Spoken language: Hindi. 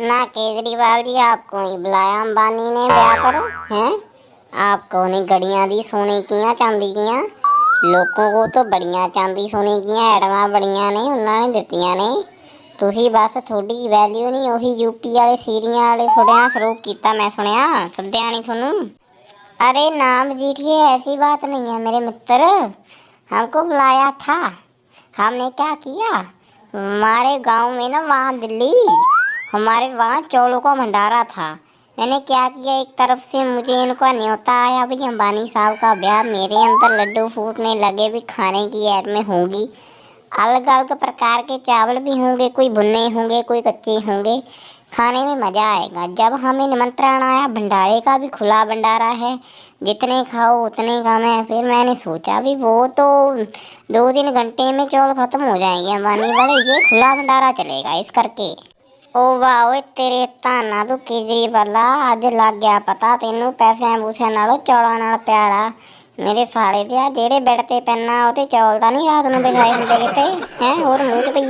ना केजरीवाल जी आपको बुलाया? अंबानी ने ब्याह करो, हैं? आपको नहीं गड़िया दी सोने की चांदी की लोगों को तो बड़िया चांदी सोने की एडम बड़िया ने उन्होंने दतिया ने। ਨੇ बस थोड़ी वैल्यू नहीं उही यूपी वाले सीरिया वाले थोड़े ਥੋੜੇ ਨਾਲ ਸਲੂਕ ਕੀਤਾ ਮੈਂ ਸੁਣਿਆ ਸੱਦਿਆ अरे नाम जीठिए, ऐसी बात नहीं है मेरे मित्र हमको बुलाया था, हमने क्या किया? हमारे गाँव में ना, वहाँ दिल्ली। हमारे वहाँ चौलों का भंडारा था। मैंने क्या किया, एक तरफ़ से मुझे इनका न्योता आया, भाई अंबानी साहब का ब्याह मेरे अंदर लड्डू फूटने लगे, भी खाने की ऐड में होंगी। अलग अलग प्रकार के चावल भी होंगे, कोई भुने होंगे, कोई कच्चे होंगे। खाने में मज़ा आएगा। जब हमें निमंत्रण आया, भंडारे का भी खुला भंडारा है। जितने खाओ, उतने कम है फिर मैंने सोचा भी वो तो दो तीन घंटे में चौल ख़त्म हो जाएँगे, अंबानी वाले, ये खुला भंडारा चलेगा, इस करके। ਉਹ ਵਾਹ, ਓਏ ਤੇਰੇ ਤਾਨਾ ਤੂੰ ਕਿਜਰੀ ਬੱਲਾ? ਅੱਜ ਲੱਗ ਗਿਆ ਪਤਾ ਤੈਨੂੰ, ਪੈਸਿਆਂ ਪੂਸਿਆਂ ਨਾਲੋਂ ਚੌਲਾਂ ਨਾਲ ਪਿਆਰਾ। ਮੇਰੇ ਸਾਲੇ ਦੇ ਆ ਜਿਹੜੇ ਬੈੱਡ ਤੇ ਪੈਣਾ, ਉਹ ਤੇ ਚੌਲ ਤਾਂ ਨਹੀਂ ਰਾਤ ਨੂੰ ਬਿਛਾਏ ਹੁੰਦੇ ਕਿਤੇ, ਹੈ? ਹੋਰ ਮੂੰਹ 'ਚ ਪਈ